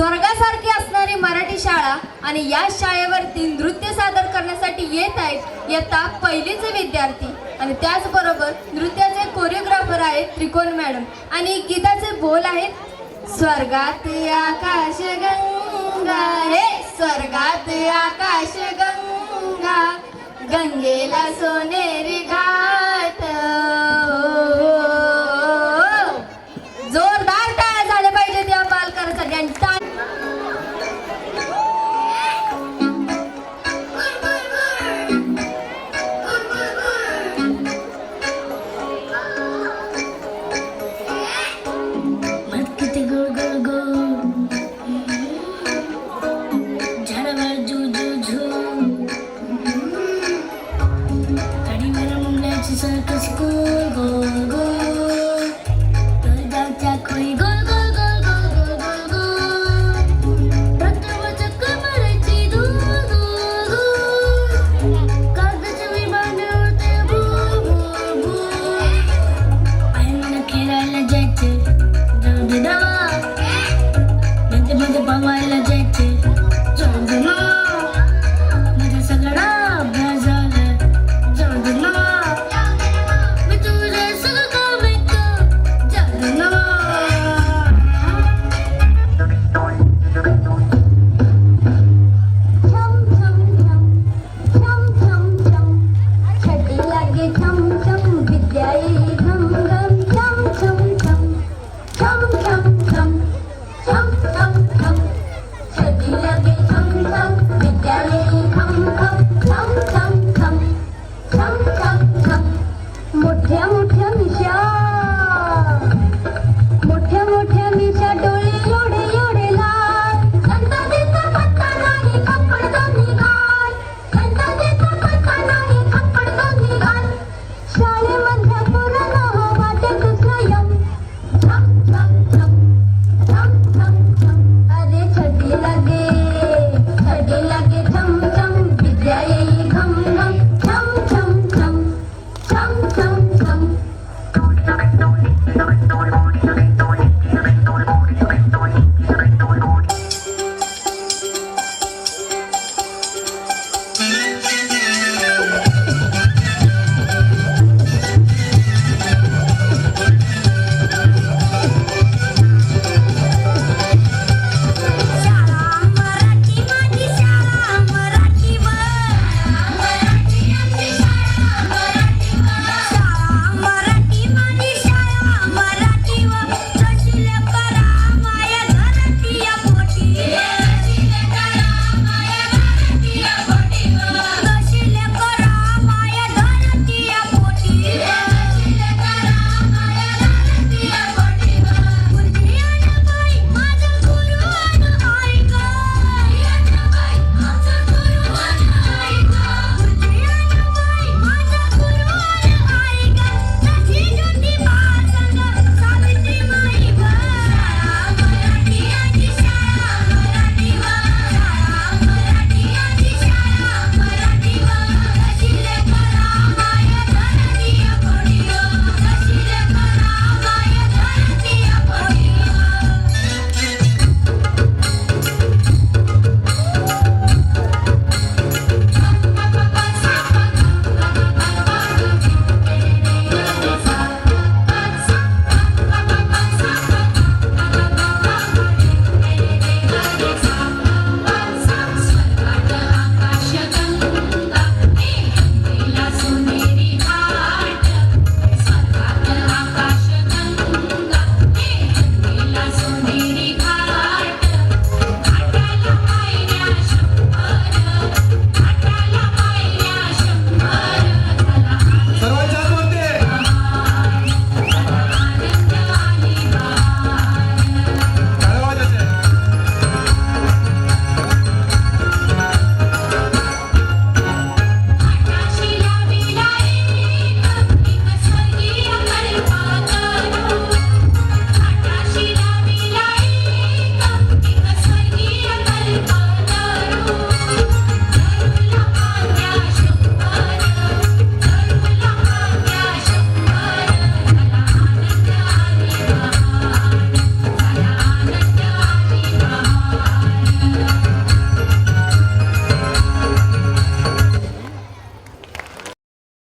स्वर्गासारखी असणारी मराठी शाळा आणि या शाळेवरती नृत्य सादर करण्यासाठी येत आहेत इयत्ता पहिलीचे विद्यार्थी. आणि त्याचबरोबर नृत्याचे कोरिओग्राफर आहेत त्रिकोण मॅडम. आणि गीताचे बोल आहेत स्वर्गात आकाश गंगा हे स्वर्गात आकाश गंगा गंगेला सोनेरी घा